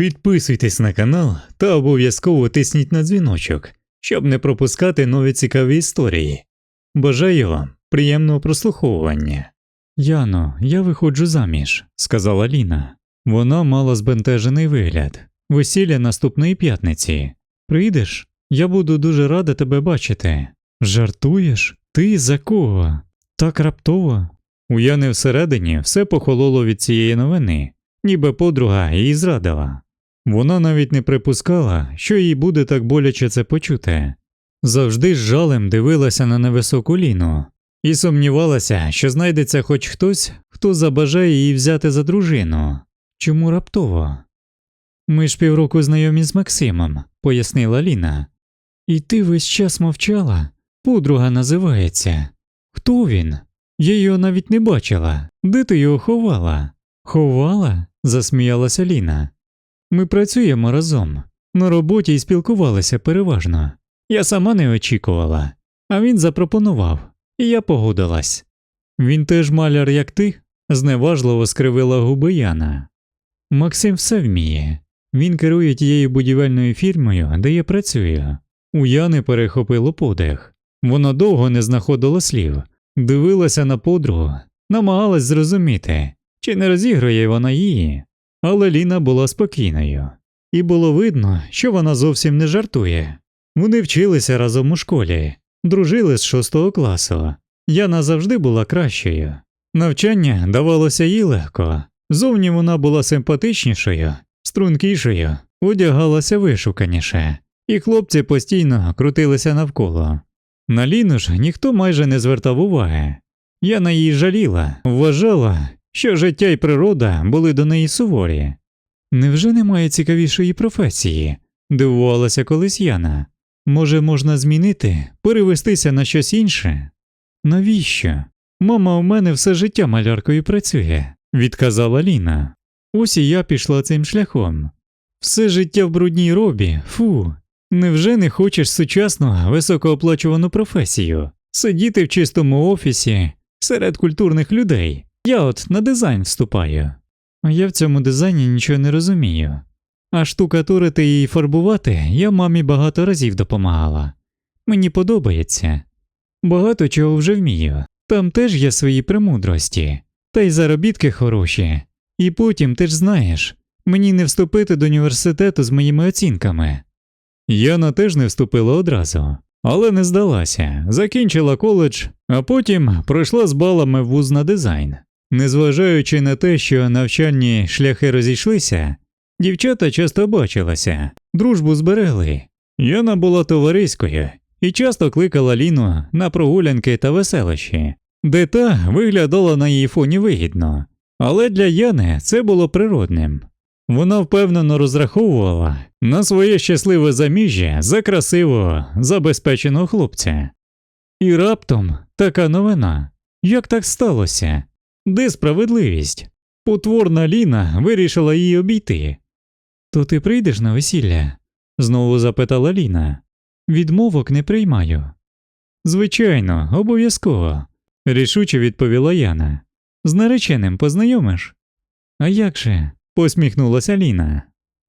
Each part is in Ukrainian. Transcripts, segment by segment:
Підписуйтесь на канал та обов'язково тисніть на дзвіночок, щоб не пропускати нові цікаві історії. Бажаю вам приємного прослуховування. Яно, я виходжу заміж, сказала Ліна. Вона мала збентежений вигляд. Весілля наступної п'ятниці. Прийдеш? Я буду дуже рада тебе бачити. Жартуєш? Ти за кого? Так раптово. У Яни всередині все похололо від цієї новини, ніби подруга її зрадила. Вона навіть не припускала, що їй буде так боляче це почути. Завжди з жалем дивилася на невисоку ліну і сумнівалася, що знайдеться хоч хтось, хто забажає її взяти за дружину. Чому раптово? Ми ж півроку знайомі з Максимом, пояснила Ліна. І ти весь час мовчала. Подруга називається. Хто він? Я його навіть не бачила. Де ти його ховала? Ховала? засміялася Ліна. Ми працюємо разом. На роботі і спілкувалися переважно. Я сама не очікувала, а він запропонував, і я погодилась. Він теж маляр, як ти, зневажливо скривила губи Яна. Максим все вміє. Він керує тією будівельною фірмою, де я працюю. У Яни перехопило подих. Вона довго не знаходила слів, дивилася на подругу, намагалась зрозуміти, чи не розігрує вона її. Але Ліна була спокійною, і було видно, що вона зовсім не жартує. Вони вчилися разом у школі, дружили з шостого класу. Яна завжди була кращою. Навчання давалося їй легко. Зовні вона була симпатичнішою, стрункішою, одягалася вишуканіше, і хлопці постійно крутилися навколо. На Ліну ж ніхто майже не звертав уваги. Яна її жаліла, вважала, що життя і природа були до неї суворі. Невже немає цікавішої професії? дивувалася колись Яна. Може, можна змінити, перевестися на щось інше? Навіщо? Мама у мене все життя маляркою працює, відказала Ліна. Ось і я пішла цим шляхом. Все життя в брудній робі, фу. Невже не хочеш сучасну високооплачувану професію, сидіти в чистому офісі серед культурних людей? Я от на дизайн вступаю. Я в цьому дизайні нічого не розумію. А штукатурити і фарбувати я мамі багато разів допомагала. Мені подобається. Багато чого вже вмію. Там теж є свої премудрості, та й заробітки хороші. І потім ти ж знаєш, мені не вступити до університету з моїми оцінками. Яна теж не вступила одразу, але не здалася, закінчила коледж, а потім пройшла з балами в вуз на дизайн. Незважаючи на те, що навчальні шляхи розійшлися, дівчата часто бачилися, дружбу зберегли. Яна була товариською і часто кликала Ліну на прогулянки та веселощі, де та виглядала на її фоні вигідно. Але для Яни це було природним. Вона впевнено розраховувала на своє щасливе заміжжя за красивого, забезпеченого хлопця. І раптом така новина. Як так сталося? Де справедливість? Потворна Ліна вирішила її обійти. То ти прийдеш на весілля? знову запитала Ліна. Відмовок не приймаю. Звичайно, обов'язково, рішуче відповіла Яна. З нареченим познайомиш? А як же? посміхнулася Ліна.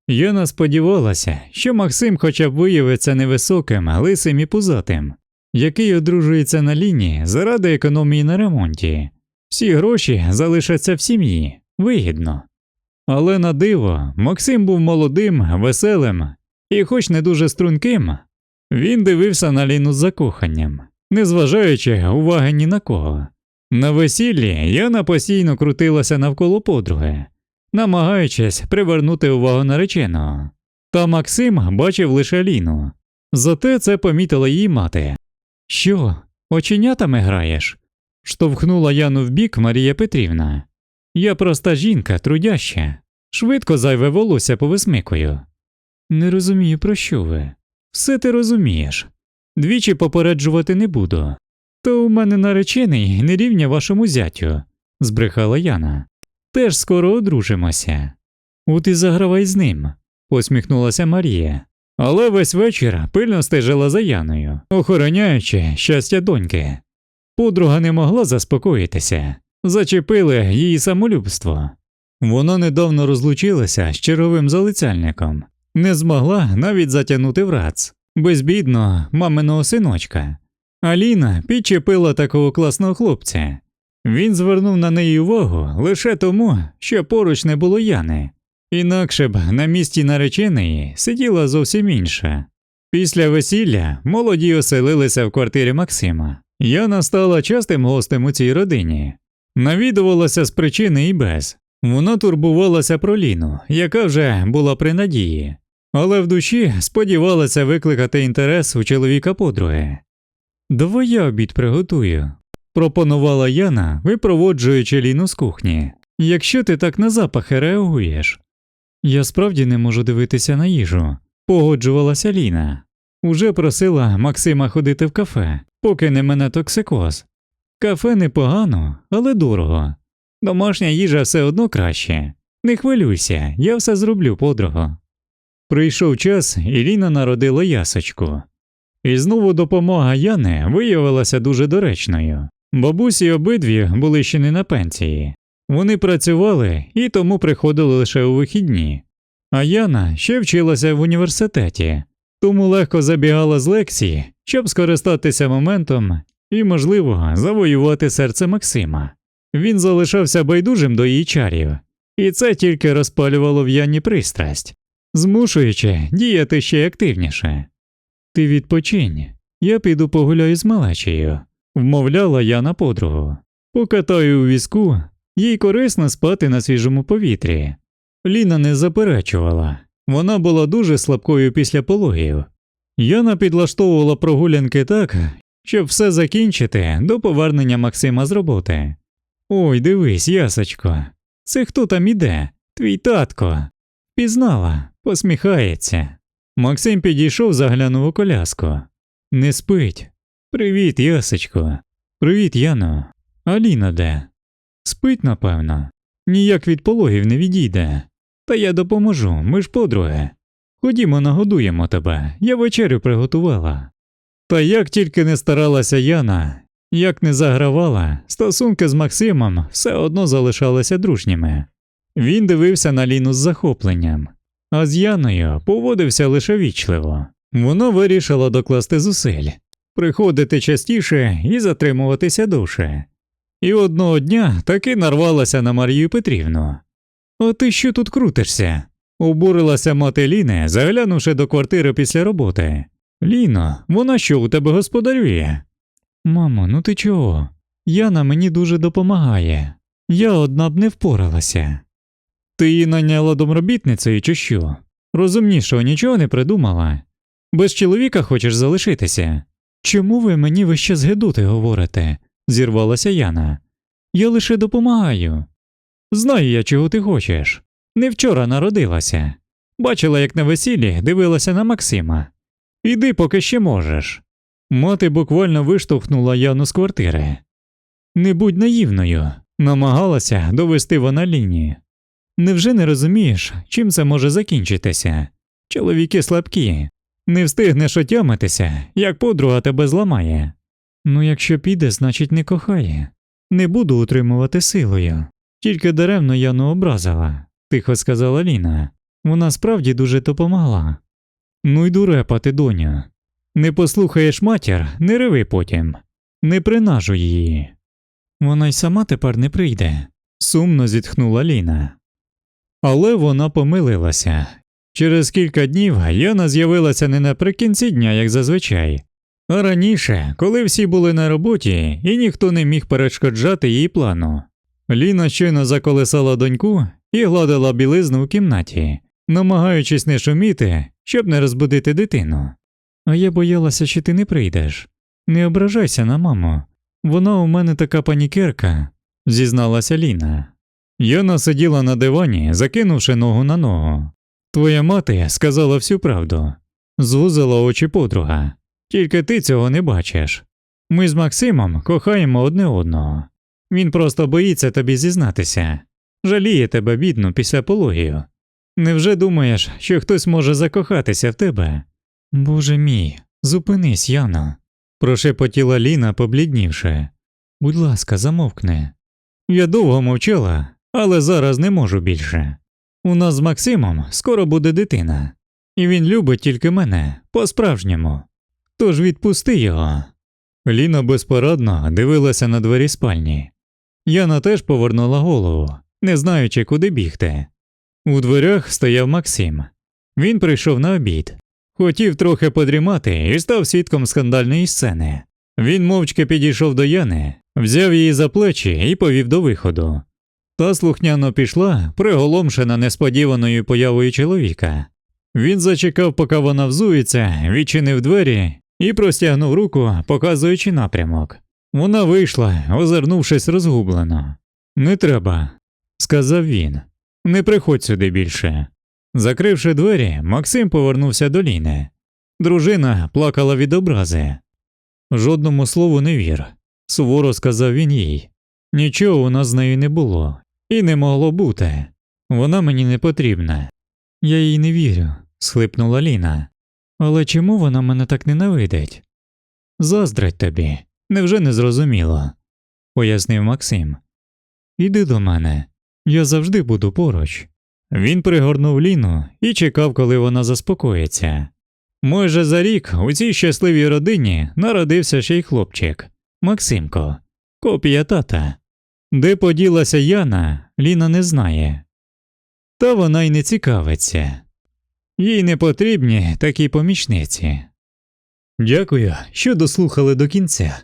Яна сподівалася, що Максим хоча б виявиться невисоким, лисим і пузатим, який одружується на лінії заради економії на ремонті. Всі гроші залишаться в сім'ї, вигідно. Але на диво, Максим був молодим, веселим і, хоч не дуже струнким, він дивився на Ліну з закоханням, не зважаючи уваги ні на кого. На весіллі Яна постійно крутилася навколо подруги, намагаючись привернути увагу нареченого. Та Максим бачив лише Ліну. Зате це помітила її мати. Що, оченятами граєш? Штовхнула Яну в бік Марія Петрівна. Я проста жінка, трудяща, швидко зайве волосся повисмикую. Не розумію, про що ви. Все ти розумієш. Двічі попереджувати не буду. То у мене наречений не рівня вашому зятю, збрехала Яна. Теж скоро одружимося. От і загравай з ним, посміхнулася Марія. Але весь вечір пильно стежила за Яною, охороняючи щастя доньки. Подруга не могла заспокоїтися, зачепили її самолюбство. Вона недавно розлучилася з черговим залицяльником, не змогла навіть затягнути в рац, безбідно маминого синочка. Аліна підчепила такого класного хлопця. Він звернув на неї увагу лише тому, що поруч не було Яни, інакше б на місці нареченої сиділа зовсім інша. Після весілля молоді оселилися в квартирі Максима. Яна стала частим гостем у цій родині, навідувалася з причини і без. Вона турбувалася про Ліну, яка вже була при надії, але в душі сподівалася викликати інтерес у чоловіка подруги. Давай я обід приготую, пропонувала Яна, випроводжуючи Ліну з кухні. Якщо ти так на запахи реагуєш. Я справді не можу дивитися на їжу, погоджувалася Ліна. Уже просила Максима ходити в кафе, поки не мене токсикоз. Кафе непогано, але дорого. Домашня їжа все одно краще. Не хвилюйся, я все зроблю подруго. Прийшов час, і Ліна народила ясочку. І знову допомога Яни виявилася дуже доречною. Бабусі обидві були ще не на пенсії. Вони працювали і тому приходили лише у вихідні. А Яна ще вчилася в університеті, тому легко забігала з лекції, щоб скористатися моментом і, можливо, завоювати серце Максима. Він залишався байдужим до її чарів, і це тільки розпалювало в Яні пристрасть, змушуючи діяти ще активніше. Ти відпочинь, я піду погуляю з малечею, вмовляла Яна подругу. Покатаю у візку, їй корисно спати на свіжому повітрі. Ліна не заперечувала, вона була дуже слабкою після пологів. Яна підлаштовувала прогулянки так, щоб все закінчити до повернення Максима з роботи. Ой, дивись, ясочко, це хто там іде? Твій татко. Пізнала, посміхається. Максим підійшов, заглянув у коляску. Не спить. Привіт, ясочко. Привіт, Яно. Аліна де? Спить, напевно. Ніяк від пологів не відійде. Та я допоможу, ми ж подруги. Ходімо, нагодуємо тебе, я вечерю приготувала. Та як тільки не старалася Яна, як не загравала, стосунки з Максимом все одно залишалися дружніми. Він дивився на Ліну з захопленням, а з Яною поводився лише вічливо. Вона вирішила докласти зусиль, приходити частіше і затримуватися довше. І одного дня таки нарвалася на Марію Петрівну. А ти що тут крутишся? обурилася мати Ліни, заглянувши до квартири після роботи. Ліно, вона що у тебе господарює? Мамо, ну ти чого? Яна мені дуже допомагає. Я одна б не впоралася. Ти її наняла домробітницею чи що? Розумнішого нічого не придумала. Без чоловіка хочеш залишитися. Чому ви мені весь час гидути говорите? зірвалася Яна. Я лише допомагаю. Знаю я, чого ти хочеш. Не вчора народилася. Бачила, як на весіллі дивилася на Максима. Іди, поки ще можеш. Мати буквально виштовхнула Яну з квартири. Не будь наївною, намагалася довести вона лінії. Невже не розумієш, чим це може закінчитися? Чоловіки слабкі, не встигнеш отямитися, як подруга тебе зламає. Ну, якщо піде, значить не кохає. Не буду утримувати силою. Тільки даремно Яну образила, тихо сказала Ліна. Вона справді дуже допомогла. Ну й дурепати, доню. Не послухаєш матір, не реви потім, не принажуй її. Вона й сама тепер не прийде, сумно зітхнула Ліна. Але вона помилилася. Через кілька днів Яна з'явилася не наприкінці дня, як зазвичай, а раніше, коли всі були на роботі і ніхто не міг перешкоджати її плану. Ліна щойно заколесала доньку і гладила білизну в кімнаті, намагаючись не шуміти, щоб не розбудити дитину. А я боялася, що ти не прийдеш. Не ображайся на маму. Вона у мене така панікерка, зізналася Ліна. Яна сиділа на дивані, закинувши ногу на ногу. Твоя мати сказала всю правду, звузила очі подруга. Тільки ти цього не бачиш. Ми з Максимом кохаємо одне одного. Він просто боїться тобі зізнатися, жаліє тебе, бідну, після пологію. Невже думаєш, що хтось може закохатися в тебе? Боже мій, зупинись, Яно, прошепотіла Ліна, побліднівши. Будь ласка, замовкни. Я довго мовчала, але зараз не можу більше. У нас з Максимом скоро буде дитина, і він любить тільки мене по-справжньому. Тож відпусти його. Ліна безпорадно дивилася на двері спальні. Яна теж повернула голову, не знаючи, куди бігти. У дверях стояв Максим. Він прийшов на обід, хотів трохи подрімати і став свідком скандальної сцени. Він мовчки підійшов до Яни, взяв її за плечі і повів до виходу. Та слухняно пішла, приголомшена несподіваною появою чоловіка. Він зачекав, поки вона взується, відчинив двері і простягнув руку, показуючи напрямок. Вона вийшла, озирнувшись розгублено. Не треба, сказав він. Не приходь сюди більше. Закривши двері, Максим повернувся до Ліни. Дружина плакала від образи. Жодному слову не вір, суворо сказав він їй. Нічого у нас з нею не було, і не могло бути. Вона мені не потрібна. Я їй не вірю, схлипнула Ліна. Але чому вона мене так ненавидить? Заздрить тобі, невже не зрозуміло, пояснив Максим. Іди до мене, я завжди буду поруч. Він пригорнув Ліну і чекав, коли вона заспокоїться. Майже за рік у цій щасливій родині народився ще й хлопчик Максимко, копія тата. Де поділася Яна, Ліна не знає. Та вона й не цікавиться. Їй не потрібні такі помічниці. Дякую, що дослухали до кінця.